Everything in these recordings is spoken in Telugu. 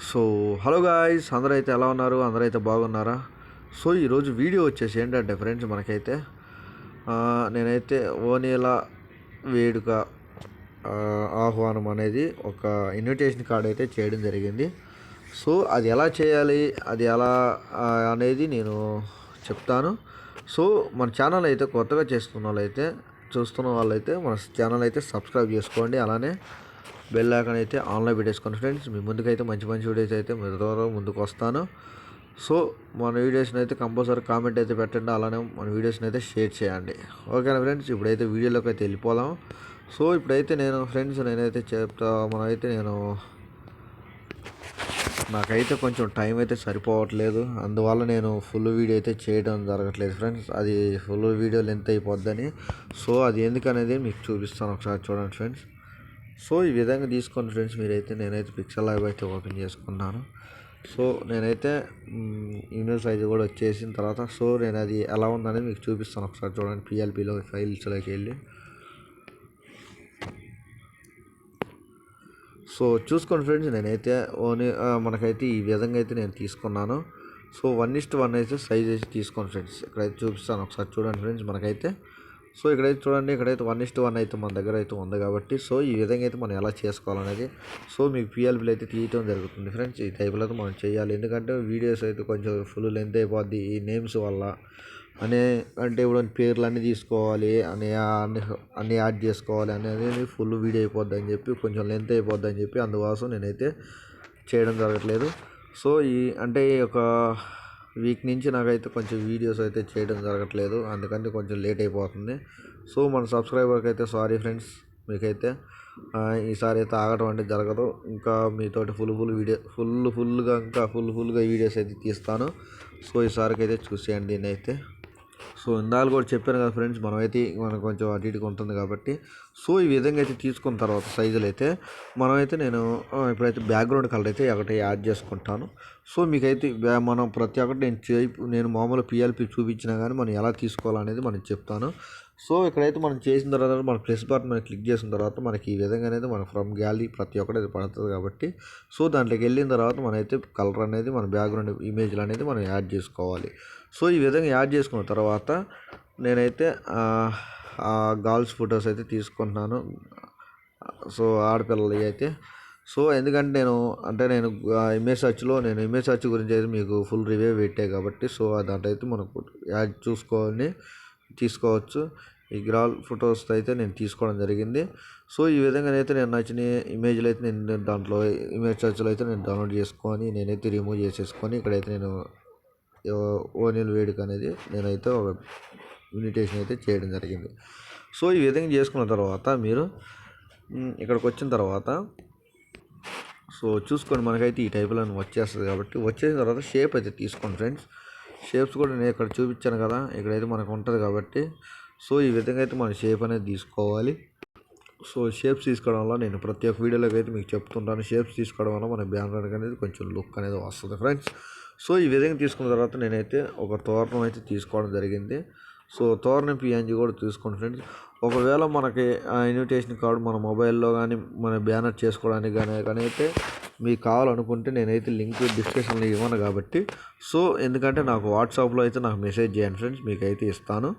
సో హలో గాయ్స్ అందరూ అయితే ఎలా ఉన్నారు? అందరూ అయితే బాగున్నారా? సో ఈరోజు వీడియో వచ్చేసి ఏంటంటే ఫ్రెండ్స్ మనకైతే నేనైతే ఓనేల వేడుక ఆహ్వానం అనేది ఒక ఇన్విటేషన్ కార్డ్ అయితే చేయడం జరిగింది. సో అది ఎలా చేయాలి అది ఎలా అనేది నేను చెప్తాను. సో మన ఛానల్ అయితే కొత్తగా చేస్తున్న వాళ్ళైతే చూస్తున్న వాళ్ళైతే మన ఛానల్ అయితే సబ్స్క్రైబ్ చేసుకోండి. అలానే బెల్ ఐకాన్ అయితే ఆన్లో పెట్టేసుకోండి ఫ్రెండ్స్. మీ ముందుకైతే మంచి మంచి వీడియోస్ అయితే మీ ద్వారా ముందుకు వస్తాను సో మన వీడియోస్ని అయితే కంపల్సరీ కామెంట్ అయితే పెట్టండి. అలానే మన వీడియోస్ని అయితే షేర్ చేయండి. ఓకేనా ఫ్రెండ్స్? ఇప్పుడైతే వీడియోలోకి అయితే వెళ్ళిపోదాం. సో ఇప్పుడైతే నేను ఫ్రెండ్స్ నేనైతే చెప్తా మనమైతే నేను నాకైతే కొంచెం టైం అయితే సరిపోవట్లేదు. అందువల్ల నేను ఫుల్ వీడియో అయితే చేయడం జరగట్లేదు ఫ్రెండ్స్. అది ఫుల్ వీడియో లెంత్ అయిపోద్దని. సో అది ఎందుకనేది మీకు చూపిస్తాను ఒకసారి చూడండి ఫ్రెండ్స్. సో ఈ విధంగా తీసుకోండి ఫ్రెండ్స్ మీరైతే. నేనైతే పిక్చర్ లైవ్ అయితే ఓపెన్ చేసుకున్నాను. సో నేనైతే ఇమేజ్ సైజ్ కూడా వచ్చేసిన తర్వాత సో నేను అది ఎలా ఉందనేది మీకు చూపిస్తాను ఒకసారి చూడండి. పిఎల్పిలో ఫైల్స్లోకి వెళ్ళి. సో చూసుకోండి ఫ్రెండ్స్ నేనైతే ఓన్లీ మనకైతే ఈ విధంగా అయితే నేను తీసుకున్నాను. So one is to one అయితే సైజ్ అయితే తీసుకోండి ఫ్రెండ్స్. ఇక్కడైతే చూపిస్తాను ఒకసారి చూడండి ఫ్రెండ్స్ మనకైతే. సో ఇక్కడైతే చూడండి ఇక్కడైతే వన్ ఇస్ట్ వన్ అయితే మన దగ్గర అయితే ఉంది కాబట్టి సో ఈ విధంగా అయితే మనం ఎలా చేసుకోవాలనేది సో మీకు పిఎల్పీలు అయితే తీయటం జరుగుతుంది ఫ్రెండ్స్ ఈ టైపులో అయితే మనం చేయాలి. ఎందుకంటే వీడియోస్ అయితే కొంచెం ఫుల్ లెంత్ అయిపోద్ది. ఈ నేమ్స్ వల్ల అనే అంటే ఇప్పుడు పేర్లు అన్నీ తీసుకోవాలి అని అన్ని అన్ని యాడ్ చేసుకోవాలి అనేది ఫుల్ వీడియో అయిపోద్ది అని చెప్పి కొంచెం లెంత్ అయిపోద్ది అని చెప్పి అందుకోసం నేనైతే చేయడం జరగట్లేదు. సో ఈ అంటే ఈ ఒక వీక్ నుంచి నాకైతే కొంచెం వీడియోస్ అయితే చేయడం జరగట్లేదు. అందుకని కొంచెం లేట్ అయిపోతుంది. సో మన సబ్స్క్రైబర్కి అయితే సారీ ఫ్రెండ్స్. మీకైతే ఈసారి అయితే ఆగటం అంటే జరగదు. ఇంకా మీతోటి ఫుల్ ఫుల్ వీడియో ఫుల్ ఫుల్గా ఇంకా ఫుల్ ఫుల్గా వీడియోస్ అయితే తీస్తాను. సో ఈసారికి అయితే చూసేయండి దీన్ని అయితే సో ఇందాక కూడా చెప్పాను కదా ఫ్రెండ్స్ మనమైతే మనకు కొంచెం అటు ఇటుగా ఉంటుంది కాబట్టి. సో ఈ విధంగా అయితే తీసుకున్న తర్వాత సైజులు అయితే మనమైతే నేను ఇప్పుడైతే బ్యాక్గ్రౌండ్ కలర్ అయితే ఒకటి యాడ్ చేసుకుంటాను. సో మీకైతే బ్యా- మనం ప్రతి ఒక్కటి నేను చేయి నేను మామూలు పిఎల్పి చూపించినా కానీ మనం ఎలా తీసుకోవాలనేది మనం చెప్తాను. సో ఇక్కడైతే మనం చేసిన తర్వాత మన ప్లస్ బటన్ మనం క్లిక్ చేసిన తర్వాత మనకి ఈ విధంగా అనేది మన ఫ్రమ్ గ్యాలరీ ప్రతి ఒక్కటి అది పడుతుంది కాబట్టి. సో దాంట్లోకి వెళ్ళిన తర్వాత మనమైతే కలర్ అనేది మన బ్యాక్గ్రౌండ్ ఇమేజ్లు అనేది మనం యాడ్ చేసుకోవాలి. సో ఈ విధంగా యాడ్ చేసుకున్న తర్వాత నేనైతే ఆ, గర్ల్స్ ఫొటోస్ అయితే తీసుకుంటున్నాను. సో ఆడపిల్లలు అయితే. సో ఎందుకంటే నేను అంటే నేను ఇమేజ్ సర్చ్లో నేను ఇమేజ్ సర్చ్ గురించి అయితే మీకు ఫుల్ రివ్యూ పెట్టే కాబట్టి సో దాంట్లో అయితే మనకు యాడ్ చూసుకొని తీసుకోవచ్చు. ఈ గ్రాల్ ఫొటోస్ అయితే నేను తీసుకోవడం జరిగింది. సో ఈ విధంగా అయితే నేను నచ్చిన ఇమేజ్లు అయితే నేను దాంట్లో ఇమేజ్ సర్చ్లో అయితే నేను డౌన్లోడ్ చేసుకొని నేనైతే రిమూవ్ చేసేసుకొని ఇక్కడైతే నేను ఓనియన్ వేడుక అనేది నేనైతే ఒక ఇన్విటేషన్ అయితే చేయడం జరిగింది. సో ఈ విధంగా చేసుకున్న తర్వాత మీరు ఇక్కడికి వచ్చిన తర్వాత సో చూసుకోండి మనకైతే ఈ టైప్లో వచ్చేస్తుంది కాబట్టి వచ్చేసిన తర్వాత షేప్ అయితే తీసుకోండి ఫ్రెండ్స్ షేప్స్ కూడా నేను ఇక్కడ చూపించాను కదా ఇక్కడైతే మనకు ఉంటుంది కాబట్టి. సో ఈ విధంగా అయితే మన షేప్ అనేది తీసుకోవాలి. సో షేప్స్ తీసుకోవడం వల్ల నేను ప్రతి ఒక్క వీడియోలోకి అయితే మీకు చెప్తుంటాను. షేప్స్ తీసుకోవడం వల్ల మన బ్యానర్ అనేది కొంచెం లుక్ అనేది వస్తుంది ఫ్రెండ్స్ సో ఈ విధంగా తీసుకున్న తర్వాత నేనైతే ఒక తోరణం అయితే తీసుకోవడం జరిగింది. సో తోరణం పిఎన్జీ కూడా తీసుకోండి ఫ్రెండ్స్. ఒకవేళ మనకి ఆ ఇన్విటేషన్ కార్డు మన మొబైల్లో కానీ మన బ్యానర్ చేసుకోవడానికి కానీ కానీ అయితే మీకు కావాలనుకుంటే నేనైతే లింక్ డిస్క్రిప్షన్లో ఇవ్వను కాబట్టి. సో ఎందుకంటే నాకు వాట్సాప్లో అయితే నాకు మెసేజ్ చేయండి ఫ్రెండ్స్ మీకైతే ఇస్తాను.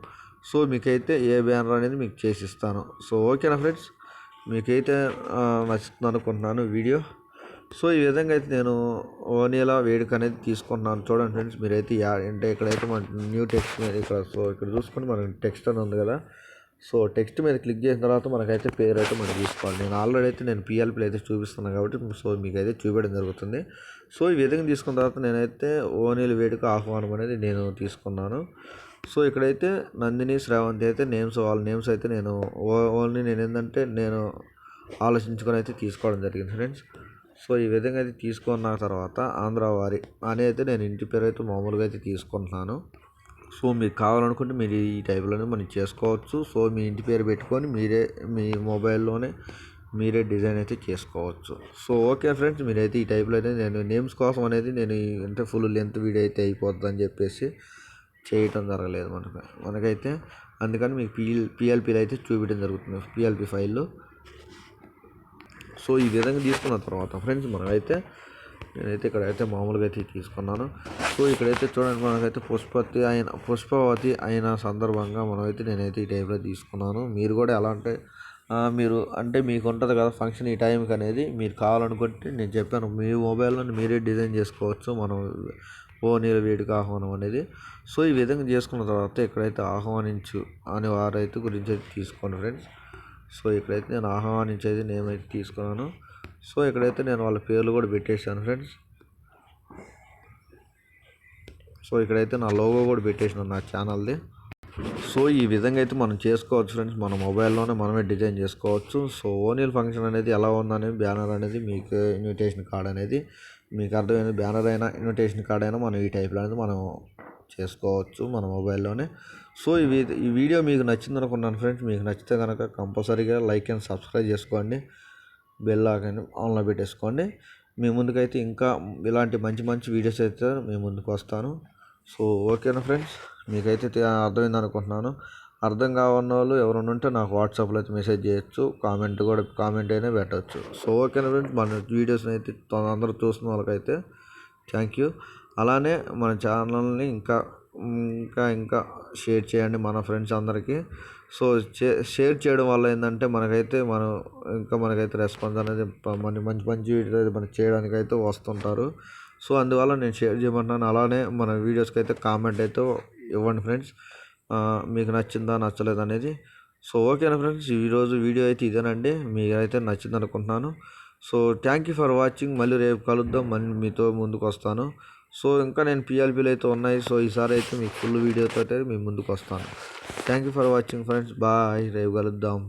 సో మీకైతే ఏ బ్యానర్ అనేది మీకు చేసి ఇస్తాను. సో ఓకేనా ఫ్రెండ్స్? మీకైతే నచ్చుతుంది అనుకుంటున్నాను వీడియో. సో ఈ విధంగా అయితే నేను ఓనిలా వేడుక అనేది తీసుకుంటున్నాను చూడండి ఫ్రెండ్స్ మీరైతే యా అంటే ఇక్కడైతే మన న్యూ టెక్స్ట్ మీద ఇక్కడ సో ఇక్కడ చూసుకొని మనకి టెక్స్ట్ అని ఉంది కదా. సో టెక్స్ట్ మీద క్లిక్ చేసిన తర్వాత మనకైతే పేరు అయితే మనం తీసుకోవాలి. నేను ఆల్రెడీ అయితే నేను పిఎల్పీలు అయితే చూపిస్తున్నాను కాబట్టి సో మీకు అయితే చూపించడం జరుగుతుంది. సో ఈ విధంగా తీసుకున్న తర్వాత నేనైతే ఓనీల వేడుక ఆహ్వానం అనేది నేను తీసుకున్నాను. సో ఇక్కడైతే నందిని శ్రావంతి అయితే నేమ్స్ వాళ్ళ నేమ్స్ అయితే నేను ఓ- ఓన్లీ నేను ఏంటంటే నేను ఆలోచించుకొని అయితే తీసుకోవడం జరిగింది ఫ్రెండ్స్. సో ఈ విధంగా అయితే తీసుకున్న తర్వాత ఆంధ్ర వారి అని అయితే నేను ఇంటి పేరు అయితే మామూలుగా అయితే తీసుకుంటున్నాను. సో మీకు కావాలనుకుంటే మీరు ఈ టైప్లోనే మనం చేసుకోవచ్చు. సో మీ ఇంటి పేరు పెట్టుకొని మీరే మీ మొబైల్లోనే మీరే డిజైన్ అయితే చేసుకోవచ్చు. సో ఓకే ఫ్రెండ్స్ మీరైతే ఈ టైప్లో అయితే నేను నేమ్స్ కోసం అనేది నేను అంటే ఫుల్ లెంత్ వీడియో అయితే అయిపోద్ది అని చెప్పేసి చేయటం జరగలేదు మనకు. మనకైతే అందుకని మీకు పిఎల్ పిఎల్పీలు అయితే చూపించడం జరుగుతుంది. పిఎల్పి ఫైల్లో సో ఈ విధంగా తీసుకున్న తర్వాత ఫ్రెండ్స్ మనమైతే నేనైతే ఇక్కడైతే మామూలుగా అయితే తీసుకున్నాను. సో ఇక్కడైతే చూడండి మనకైతే పుష్పతి అయిన పుష్పవతి అయిన సందర్భంగా మనమైతే నేనైతే ఈ టైప్లో తీసుకున్నాను. మీరు కూడా ఎలా అంటే మీరు అంటే మీకు ఉంటుంది కదా ఫంక్షన్ ఈ టైంకి అనేది మీరు కావాలనుకుంటే నేను చెప్పాను మీ మొబైల్లో మీరే డిజైన్ చేసుకోవచ్చు మనం ఓ వేడికి ఆహ్వానం అనేది. సో ఈ విధంగా చేసుకున్న తర్వాత ఇక్కడైతే ఆహ్వానించు అనే వారైతే గురించి అయితే తీసుకోండి ఫ్రెండ్స్. సో ఇక్కడైతే నేను ఆహ్వానించేది అయితే తీసుకున్నాను. సో ఇక్కడైతే నేను వాళ్ళ పేర్లు కూడా పెట్టేశాను ఫ్రెండ్స్. సో ఇక్కడైతే నా లోగో కూడా పెట్టేసినాను నా ఛానల్ది. సో ఈ విధంగా అయితే మనం చేసుకోవచ్చు ఫ్రెండ్స్. మన మొబైల్లోనే మనమే డిజైన్ చేసుకోవచ్చు. సో ఓనియల్ ఫంక్షన్ అనేది ఎలా ఉందనేది బ్యానర్ అనేది మీకు ఇన్విటేషన్ కార్డ్ అనేది మీకు అర్థమైన బ్యానర్ అయినా ఇన్విటేషన్ కార్డ్ అయినా మనం ఈ టైప్లో అనేది మనం చేసుకోవచ్చు మన మొబైల్లోనే. సో ఈ ఈ వీడియో మీకు నచ్చింది అనుకున్నాను ఫ్రెండ్స్. మీకు నచ్చితే కనుక కంపల్సరీగా లైక్ అండ్ సబ్స్క్రైబ్ చేసుకోండి. బెల్ ఆకని ఆన్లో పెట్టేసుకోండి. మీ ముందుకైతే ఇంకా ఇలాంటి మంచి మంచి వీడియోస్ అయితే మీ ముందుకు వస్తాను. సో ఓకేనా ఫ్రెండ్స్? మీకైతే అర్థమైంది అనుకుంటున్నాను. అర్థం కావన్న వాళ్ళు ఎవరైనా ఉంటే నాకు వాట్సాప్లో అయితే మెసేజ్ చేయొచ్చు కామెంట్ కూడా కామెంట్ అయినా పెట్టవచ్చు సో ఓకేనా ఫ్రెండ్స్ మన వీడియోస్ని అయితే అందరూ చూస్తున్న వాళ్ళకైతే థ్యాంక్ యూ. అలానే మన ఛానల్ని ఇంకా ఇంకా ఇంకా షేర్ చేయండి మన ఫ్రెండ్స్ అందరికీ. సో షేర్ చేయడం వల్ల ఏంటంటే మనకైతే మనం ఇంకా మనకైతే రెస్పాన్స్ అనేది మన మంచి మంచి వీడియో మనం మనకి చేయడానికి అయితే వస్తుంటారు. సో అందువల్ల నేను షేర్ చేయమంటున్నాను. అలానే మన వీడియోస్కి అయితే కామెంట్ అయితే ఇవ్వండి ఫ్రెండ్స్. మీకు నచ్చిందా నచ్చలేదు అనేది. సో ఓకేనా ఫ్రెండ్స్ ఈరోజు వీడియో అయితే ఇదేనండి. మీకైతే నచ్చింది అనుకుంటున్నాను so thank you for watching. మళ్ళీ రేపు కలుద్దాం. మళ్ళీ మీతో ముందుకు వస్తాను సో ఇంకా నేను పిఎల్పీలు అయితే ఉన్నాయి. సో ఈసారి అయితే మీకు ఫుల్ వీడియోతో అయితే మీ ముందుకు వస్తాను thank you for watching friends. Bye. రేపు కలుద్దాం.